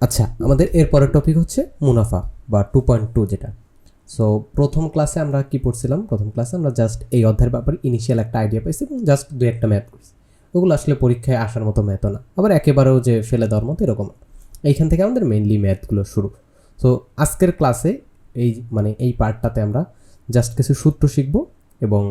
আচ্ছা আমাদের এরপরের টপিক হচ্ছে মুনাফা বা টু পয়েন্ট টু যেটা। সো প্রথম ক্লাসে আমরা কি পড়ছিলাম? প্রথম ক্লাসে আমরা জাস্ট এই অধ্যায়ের ব্যাপারে ইনিশিয়াল একটা আইডিয়া পাইছি এবং জাস্ট দু একটা ম্যাথ করছি ওগুলো আসলে পরীক্ষায় আসার মতো ম্যাথও না। আবার একেবারেও যে ফেলে দেওয়ার মতো এরকম এইখান থেকে আমাদের মেইনলি ম্যাথগুলো শুরু। সো আজকের ক্লাসে এই মানে এই পার্টটাতে আমরা জাস্ট কিছু সূত্র শিখব এবং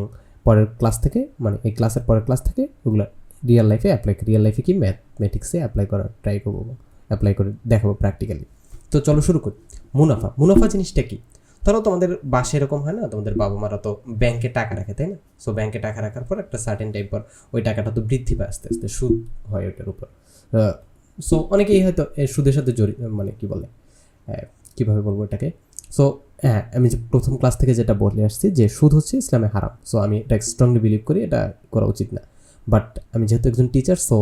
পরের ক্লাস থেকে মানে এই ক্লাসের পরের ক্লাস থেকে ওগুলো রিয়েল লাইফে অ্যাপ্লাই রিয়েল লাইফে কি ম্যাথমেটিক্সে অ্যাপ্লাই করার ট্রাই করব। অ্যাপ্লাই করে দেখাবো প্র্যাকটিক্যালি তো চলো শুরু করি। মুনাফা। মুনাফা জিনিসটা কি? ধরো তোমাদের বাসে এরকম হয় না, তোমাদের বাবা মারা তো ব্যাংকে টাকা রাখে, তাই না? সো ব্যাংকে টাকা রাখার পর একটা সার্টেন টাইম পর ওই টাকাটা তো বৃদ্ধি পায় আস্তে আস্তে, সুদ হয় ওইটার উপর। সো অনেকেই হয়তো সুদের সাথে জড়িত মানে কি বলে? কীভাবে বলব এটাকে? সো হ্যাঁ আমি যে প্রথম ক্লাস থেকে যেটা বলে আসছি যে সুদ হচ্ছে ইসলামে হারাম। সো আমি এটা স্ট্রংলি বিলিভ করি, এটা করা উচিত না। বাট আমি যেহেতু একজন টিচার সো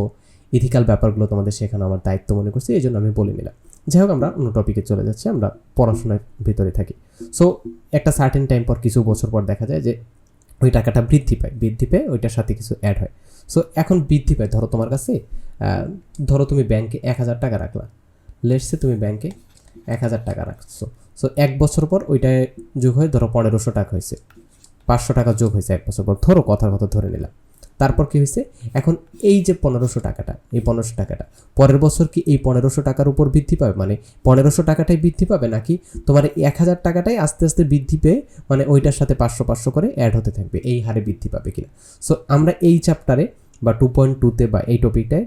ইথিক্যাল ব্যাপারগুলো তোমাদের শেখানো আমার দায়িত্ব মনে করছি, এই জন্য আমি বলে নিলাম। যাই হোক, আমরা অন্য টপিকে চলে যাচ্ছি, আমরা পড়াশোনার ভিতরে থাকি। সো একটা সার্টেন টাইম পর, কিছু বছর পর দেখা যায় যে, ওই টাকাটা বৃদ্ধি পায়, বৃদ্ধি পেয়ে ওইটার সাথে কিছু অ্যাড হয়। সো এখন বৃদ্ধি পায়, ধরো তোমার কাছে ধরো তুমি ব্যাংকে এক হাজার টাকা রাখলা। লেটসে তুমি ব্যাংকে এক হাজার টাকা রাখছো। সো এক বছর পর ওইটায় যোগ হয়ে, ধরো পনেরোশো টাকা হয়েছে। পাঁচশো টাকা যোগ হয়েছে এক বছর পর। ধরো কথার কথা ধরে নিলাম। তারপর কি হয়েছে? এখন এই যে পনেরোশো টাকাটা, এই পনেরোশো টাকাটা, পরের বছর কি এই পনেরোশো টাকার উপর বৃদ্ধি পাবে? মানে পনেরোশো টাকাটাই বৃদ্ধি পাবে নাকি তোমার এক হাজার টাকাটাই আস্তে আস্তে বৃদ্ধি পেয়ে মানে ওইটার সাথে পাঁচশো পাঁচশো করে অ্যাড হতে থাকবে, এই হারে বৃদ্ধি পাবে কিনা? সো আমরা এই চ্যাপ্টারে বা টু পয়েন্ট টুতে বা এই টপিকটায়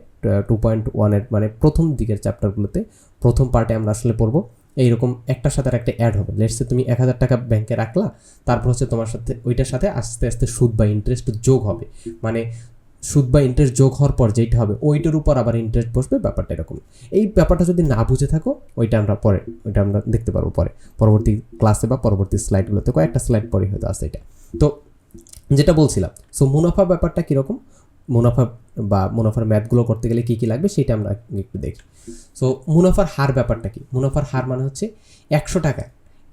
টু পয়েন্ট ওয়ানের মানে প্রথম দিকের চ্যাপ্টারগুলোতে প্রথম পার্টে আমরা আসলে পড়ব। এইরকম একটার সাথে আর একটা অ্যাড হবে লেটসে তুমি এক হাজার টাকা ব্যাংকে রাখলা, তারপর হচ্ছে তোমার সাথে, ওইটার সাথে আস্তে আস্তে সুদ বা ইন্টারেস্ট যোগ হবে। মানে সুদ বা ইন্টারেস্ট যোগ হওয়ার পর যেইটা হবে, ওইটার উপর আবার ইন্টারেস্ট বসবে, ব্যাপারটা এরকম এই ব্যাপারটা যদি না বুঝে থাকো, ওইটা আমরা পরে, ওইটা আমরা দেখতে পারব পরে। পরবর্তী ক্লাসে বা পরবর্তী স্লাইডগুলোতে কয়েকটা স্লাইড পরে হয়তো আসে এটা। তো যেটা বলছিলাম সো মুনাফা ব্যাপারটা কীরকম? মুনাফা বা মুনাফার ম্যাথগুলো করতে গেলে কী কী লাগবে সেটা আমরা একটু দেখি। সো মুনাফার হার ব্যাপারটা কি? মুনাফার হার মানে হচ্ছে একশো টাকা।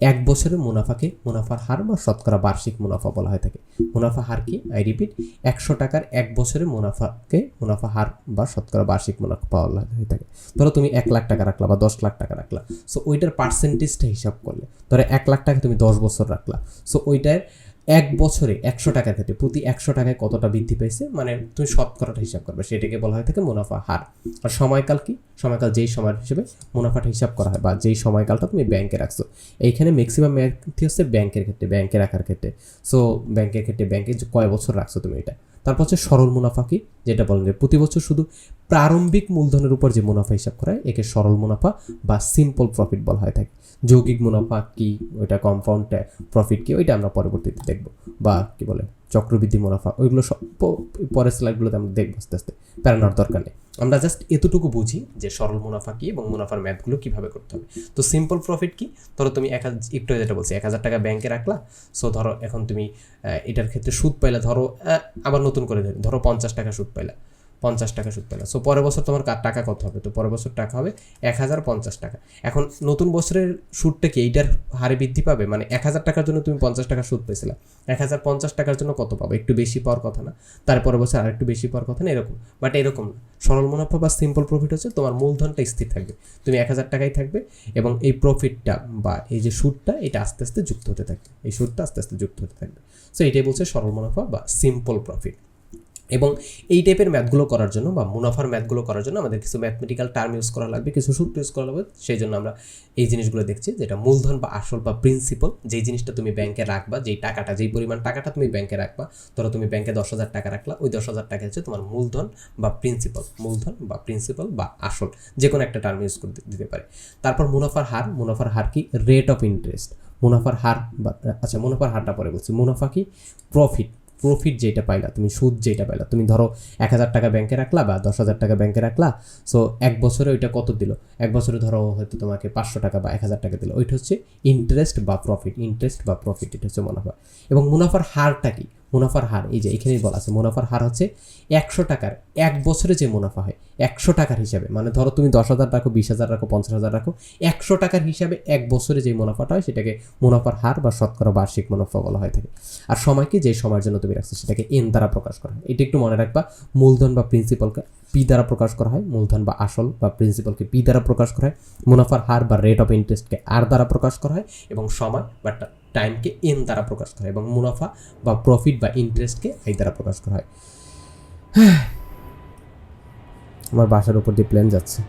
এক বছরের মুনাফাকে মুনাফার হার বা শতকরা বার্ষিক মুনাফা বলা হয়ে থাকে। মুনাফা হার কি? আই রিপিট একশো টাকার এক বছরের মুনাফাকে মুনাফা হার বা শতকরা বার্ষিক মুনাফা বলা হয়ে থাকে। ধরো তুমি এক লাখ টাকা রাখলা বা দশ লাখ টাকা রাখলা। সো ওইটার পার্সেন্টেজটা হিসাব করলে। ধরো এক লাখ টাকা তুমি দশ বছর রাখলা। সো ওইটার এক বছরে একশো টাকার ক্ষেত্রে প্রতি একশো টাকায় কতটা বৃদ্ধি পেয়েছে? মানে তুমি শতকরাটা হিসাব করবে, সেটাকে বলা হয়ে থাকে মুনাফা হার। আর সময়কাল কি? সময়কাল যেই সময় হিসেবে মুনাফাটা হিসাব করা হয় বা যেই সময়কালটা তুমি ব্যাংকে রাখছো। এইখানে ম্যাক্সিমাম ম্যাথই হচ্ছে ব্যাংকের ক্ষেত্রে, ব্যাংকে রাখার ক্ষেত্রে। সো ব্যাংকের ক্ষেত্রে ব্যাংকে কয় বছর রাখছো তুমি এটা? তারপর হচ্ছে সরল মুনাফা কি? যেটা বলেন যে প্রতি বছর শুধু প্রারম্ভিক মূলধনের উপর যে মুনাফা হিসাব করা হয়, একে সরল মুনাফা বা সিম্পল প্রফিট বলা হয় থাকে। যৌগিক মুনাফা কি? ওইটা কম্পাউন্ড প্রফিট কি? ওইটা আমরা পরবর্তীতে দেখব। বা কি বলে? চক্রবৃদ্ধি মুনাফা, ওইগুলো সব পরের স্লাইডগুলোতে আমরা দেখব আস্তে আস্তে। প্যারানোর দরকার নেই। আমরা জাস্ট এতটুকু বুঝি যে সরল মুনাফা কী এবং মুনাফার ম্যাথগুলো কীভাবে করতে হবে। তো সিম্পল প্রফিট কী? ধরো তুমি এক হাজার একটু যেটা বলছি, এক হাজার টাকা ব্যাংকে রাখলা সো ধরো এখন তুমি এটার ক্ষেত্রে সুদ পাইলা, ধরো আবার নতুন করে ধরি ধরো পঞ্চাশ টাকা সুদ পাইলা। পঞ্চাশ টাকা সুদ পেলা। সো পরের বছর তোমার টাকা কত হবে? তো পরের বছর টাকা হবে এক হাজার পঞ্চাশ টাকা। এখন নতুন বছরের সুদটা কি? এইটার হারে বৃদ্ধি পাবে? মানে এক হাজার টাকার জন্য তুমি পঞ্চাশ টাকা সুদ পেয়েছিলা। এক হাজার পঞ্চাশ টাকার জন্য কত পাবে? একটু বেশি পাওয়ার কথা না। তারপরের বছর আর একটু বেশি পাওয়ার কথা না, এরকম। বাট এরকম না। সরল মুনাফা বা সিম্পল প্রফিট হচ্ছে তোমার মূলধনটা স্থির থাকবে। তুমি এক হাজার টাকাই থাকবে এবং এই প্রফিটটা বা এই যে সুদটা, এটা আস্তে আস্তে যুক্ত হতে থাকবে। এই সুদটা আস্তে আস্তে যুক্ত হতে থাকবে। সো এটাই বলছে সরল মুনাফা বা সিম্পল প্রফিট এবং এই টাইপের ম্যাথগুলো করার জন্য বা মুনাফার ম্যাথগুলো করার জন্য আমাদের কিছু ম্যাথমেটিক্যাল টার্ম ইউজ করা লাগবে, কিছু সূত্র ইউজ করা লাগবে, সেই জন্য আমরা এই জিনিসগুলো দেখছি যেটা মূলধন বা আসল বা প্রিন্সিপাল যেই জিনিসটা তুমি ব্যাংকে রাখবা, যেই টাকাটা, যেই পরিমাণ টাকাটা তুমি ব্যাংকে রাখবা, ধরো তুমি ব্যাংকে দশ হাজার টাকা রাখলা, ওই দশ হাজার টাকা হচ্ছে তোমার মূলধন বা প্রিন্সিপাল মূলধন বা প্রিন্সিপাল বা আসল যে কোনো একটা টার্ম ইউজ করে দিতে পারে। তারপর মুনাফার হার মুনাফার হার কি? রেট অফ ইন্টারেস্ট মুনাফার হার বা আচ্ছা মুনাফার হারটা পরে বলছি, মুনাফা কি? প্রফিট প্রফিট যেটা পাইলা, তুমি সুদ যেটা পাইলা, তুমি ধরো এক হাজার টাকা ব্যাংকে রাখলা বা দশ হাজার টাকা ব্যাংকে রাখলা সো এক বছরে ওইটা কত দিল? এক বছরে ধরো হয়তো তোমাকে পাঁচশো টাকা বা এক হাজার টাকা দিল। ওইটা হচ্ছে ইন্টারেস্ট বা প্রফিট ইন্টারেস্ট বা প্রফিট এটা হচ্ছে মুনাফা। এবং মুনাফার হারটা কি? মুনাফার হার, এই যে এখানেই বলা আছে, মুনাফার হার হচ্ছে একশো টাকার, এক বছরে যে মুনাফা হয়, একশো টাকার হিসাবে। মানে ধরো তুমি দশ হাজার রাখো, বিশ হাজার রাখো, পঞ্চাশ হাজার রাখো, একশো টাকার হিসাবে এক বছরে যে মুনাফাটা হয়, সেটাকে মুনাফার হার বা শতকরা বার্ষিক মুনাফা বলা হয় থাকে। আর সময়কে যে সময়ের জন্য তুমি রাখছো, সেটাকে এন দ্বারা প্রকাশ করা হয়। এটা একটু মনে রাখবা, মূলধন বা প্রিন্সিপালকে পি দ্বারা প্রকাশ করা হয়, মূলধন বা আসল বা প্রিন্সিপালকে পি দ্বারা প্রকাশ করা হয়, মুনাফার হার বা রেট অফ ইন্টারেস্টকে আর দ্বারা প্রকাশ করা হয় এবং সময় বা টাইমকে এন দ্বারা প্রকাশ করা হয় এবং মুনাফা বা প্রফিট বা ইন্টারেস্টকে আই দ্বারা প্রকাশ করা হয়। আমার বাসার উপর দিয়ে প্লেন যাচ্ছে।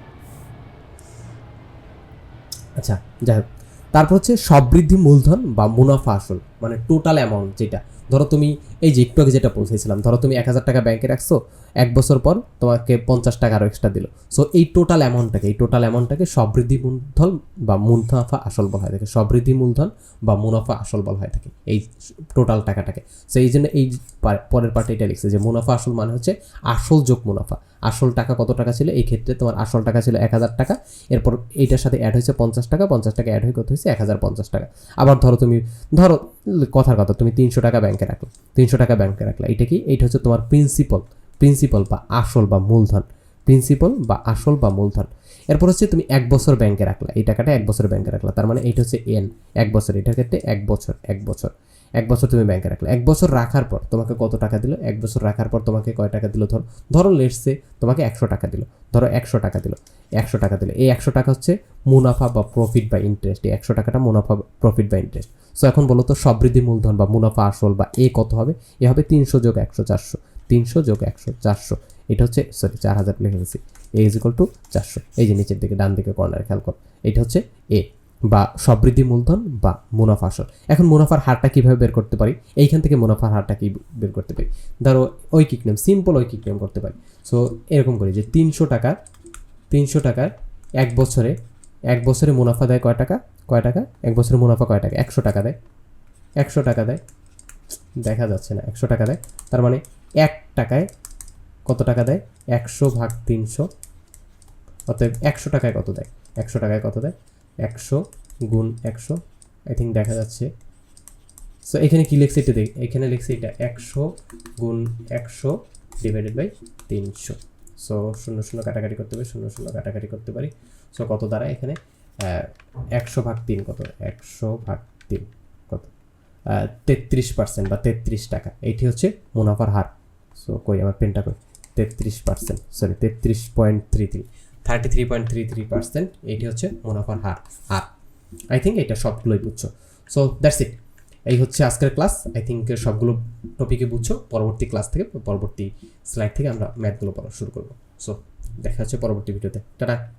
আচ্ছা যাই হোক। তারপর হচ্ছে সবৃদ্ধি মূলধন বা মুনাফা আসল। মানে টোটাল অ্যামাউন্ট যেটা। ধরো তুমি এই যে একটু আগে যেটা পৌঁছেছিলাম, ধরো তুমি এক হাজার টাকা ব্যাংকে রাখছো, এক বছর পর তোমাকে পঞ্চাশ টাকা আরও এক্সট্রা দিল। সো এই টোটাল অ্যামাউন্টটাকে এই টোটাল অ্যামাউন্টটাকে সবৃদ্ধি মূলধন বা মুনাফা আসল বলা হয় থাকে সবৃদ্ধি মূলধন বা মুনাফা আসল বলা হয় থাকে এই টোটাল টাকাটাকে। সো এই জন্য এই পরের পার্টে এটা লিখছে যে মুনাফা আসল মানে হচ্ছে আসল যোগ মুনাফা। আসল টাকা কত টাকা ছিল? এই ক্ষেত্রে তোমার আসল টাকা ছিল এক হাজার টাকা, এরপর এইটার সাথে অ্যাড হয়েছে পঞ্চাশ টাকা পঞ্চাশ টাকা অ্যাড হয়ে কত হয়েছে এক হাজার পঞ্চাশ টাকা। আবার ধরো তুমি, ধরো কথার কথা, তুমি তিনশো টাকা ব্যাংকে রাখলে, তিনশো টাকা ব্যাংকে রাখলে। এটা কি? এইটা হচ্ছে তোমার প্রিন্সিপাল প্রিন্সিপাল বা আসল বা মূলধন প্রিন্সিপাল বা আসল বা মূলধন। এরপর হচ্ছে তুমি এক বছর ব্যাংকে রাখলা, এই টাকাটা এক বছর ব্যাংকে রাখলা, তার মানে এইটা হচ্ছে এন এক বছর, এটার ক্ষেত্রে এক বছর এক বছর। এক বছর তুমি ব্যাংকে রাখলে। এক বছর রাখার পর তোমাকে কত টাকা দিল? এক বছর রাখার পর তোমাকে কয় টাকা দিল? ধরো ধরো লেটসে তোমাকে একশো টাকা দিল। ধরো একশো টাকা দিল। একশো টাকা দিল। এই একশো টাকা হচ্ছে মুনাফা বা প্রফিট বা ইন্টারেস্ট এই একশো টাকাটা মুনাফা প্রফিট বা ইন্টারেস্ট সো এখন বলো তো, সবৃদ্ধি মূলধন বা মুনাফা আসল বা এ কত হবে? এ হবে তিনশো যোগ একশো চারশো। তিনশো যোগ একশো চারশো। এটা হচ্ছে সরি চার হাজার লিখে এ ইজ ইকুয়াল টু চারশো। এই যে নিচের দিকে, ডান দিকে কর্নারে খেয়াল কর। এটা হচ্ছে এ। বা সবৃদ্ধি মূলধন বা মুনাফা আসল। এখন মুনাফার হারটা কীভাবে বের করতে পারি? এইখান থেকে মুনাফার হারটা কি বের করতে পারি? ধরো ঐকিক নেম সিম্পল ঐকিক নেম করতে পারি। সো এরকম করি যে তিনশো টাকা তিনশো টাকার এক বছরে এক বছরে মুনাফা দেয় কয় টাকা? কয় টাকা? এক বছরে মুনাফা কয় টাকা? একশো টাকা দেয়। একশো টাকা দেয়। দেখা যাচ্ছে না, একশো টাকা দেয়। তার মানে এক টাকায় কত টাকা দেয়? একশো ভাগ তিনশো। অতএব একশো টাকায় কত দেয়? একশো টাকায় কত দেয়? একশো গুণ একশো আই থিঙ্ক দেখা যাচ্ছে। সো এখানে কি লিখছে এটা দেখ। এখানে লিখছে এটা একশো গুণ একশো ডিভাইডেড বাই তিনশো। সো শূন্য শূন্য কাটাকাটি করতে পারি, শূন্য শূন্য কাটাকাটি করতে পারি। সো কত দ্বারা এখানে? একশো ভাগ তিন কত? একশো ভাগ তিন কত? তেত্রিশ পার্সেন্ট বা তেত্রিশ টাকা। এইটি হচ্ছে মুনাফার হার। সো কই? আমার পেনটা কই? তেত্রিশ পার্সেন্ট সরি তেত্রিশ point three three thirty three point three three percent এইটি হচ্ছে মুনাফার হার হার। আই থিঙ্ক এটা সবগুলোই বুঝছ। সো দ্যাটস ইট এই হচ্ছে আজকের ক্লাস আই থিঙ্ক সবগুলো টপিকে বুঝছ। পরবর্তী ক্লাস থেকে, পরবর্তী স্লাইড থেকে আমরা ম্যাথগুলো পড়া শুরু করব। সো দেখা হচ্ছে পরবর্তী ভিডিওতে টাটা।